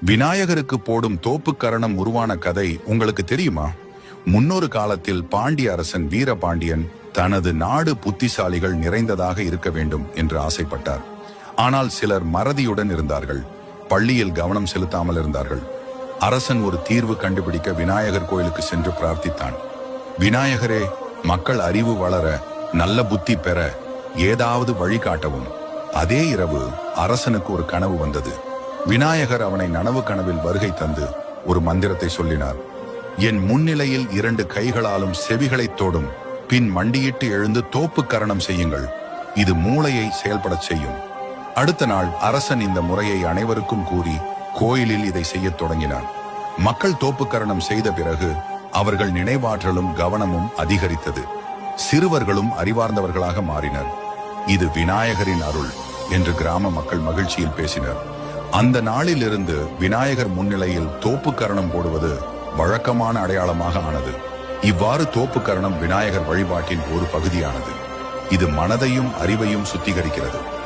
விநாயகருக்கு போடும் தோப்பு கரணம் உருவான கதை உங்களுக்கு தெரியுமா? முன்னொரு காலத்தில் பாண்டிய அரசன் வீரபாண்டியன் தனது நாடு புத்திசாலிகள் நிறைந்ததாக இருக்க வேண்டும் என்று ஆசைப்பட்டார். ஆனால் சிலர் மறதியுடன் இருந்தார்கள். பள்ளியில் கவனம் செலுத்தாமல் இருந்தார்கள். அரசன் ஒரு தீர்வு கண்டுபிடிக்க விநாயகர் கோயிலுக்கு சென்று பிரார்த்தித்தான். விநாயகரே மக்கள் அறிவு வளர நல்ல புத்தி பெற ஏதாவது வழிகாட்டவும் அதே இரவு அரசனுக்கு ஒரு கனவு வந்தது. விநாயகர் அவனை நனவு கனவில் வருகை தந்து ஒரு மந்திரத்தை சொல்லினார். என் முன்னிலையில் இரண்டு கைகளாலும் செவிகளைத் தோடும் பின் மண்டியிட்டு எழுந்து தோப்பு கரணம் செய்யுங்கள். இது மூளையை செயல்படச் செய்யும். அடுத்த நாள் அரசன் இந்த முறையை அனைவருக்கும் கூறி கோயிலில் இதை செய்யத் தொடங்கினான். மக்கள் தோப்புக்கரணம் செய்த பிறகு அவர்கள் நினைவாற்றலும் கவனமும் அதிகரித்தது. சிறுவர்களும் அறிவார்ந்தவர்களாக மாறினர். இது விநாயகரின் அருள் என்று கிராம மக்கள் மகிழ்ச்சியில் பேசினர். அந்த நாளிலிருந்து விநாயகர் முன்னிலையில் தோப்பு கரணம் போடுவது வழக்கமான அடையாளமாக ஆனது. இவ்வாறு தோப்பு கரணம் விநாயகர் வழிபாட்டின் ஒரு பகுதியானது. இது மனதையும் அறிவையும் சுத்திகரிக்கிறது.